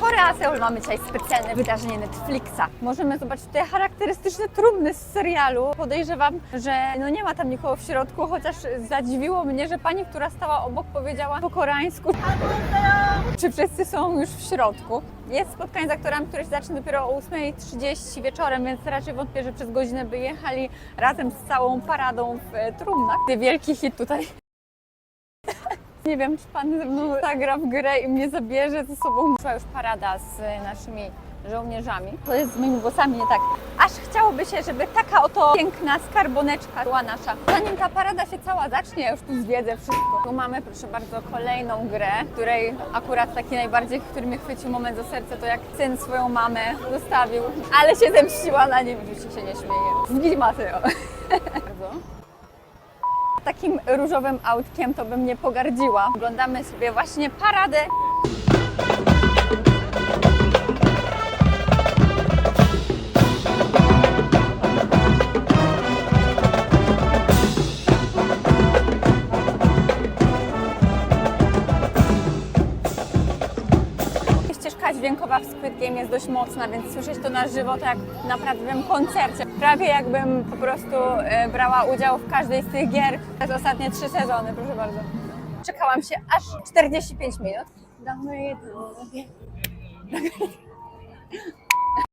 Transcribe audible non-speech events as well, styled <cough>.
Korea Seul mamy dzisiaj specjalne wydarzenie Netflixa. Możemy zobaczyć te charakterystyczne trumny z serialu. Podejrzewam, że no nie ma tam nikogo w środku, chociaż zadziwiło mnie, że pani, która stała obok powiedziała po koreańsku, czy wszyscy są już w środku. Jest spotkanie z aktorami, które się zacznie dopiero o 8.30 wieczorem, więc raczej wątpię, że przez godzinę by jechali razem z całą paradą w trumnach. Wielki hit tutaj. Nie wiem, czy pan zagra w grę i mnie zabierze ze sobą. Była już parada z e, naszymi żołnierzami. To jest z moimi włosami nie tak. Aż chciałoby się, żeby taka oto piękna skarboneczka była nasza. Zanim ta parada się cała zacznie, ja już tu zwiedzę wszystko. Tu mamy, proszę bardzo, kolejną grę, której akurat taki najbardziej, który mnie chwycił moment za serce, to jak syn swoją mamę zostawił, ale się zemściła na nim. Oczywiście się nie śmieje. Zgidź Mateo. <laughs> Bardzo takim różowym autkiem, to bym nie pogardziła. Oglądamy sobie właśnie paradę. Dźwiękowa w Squid Game jest dość mocna, więc słyszeć to na żywo to jak na prawdziwym koncercie. Prawie jakbym po prostu e, brała udział w każdej z tych gier przez ostatnie trzy sezony, proszę bardzo. Czekałam się aż 45 minut. Damy jedno.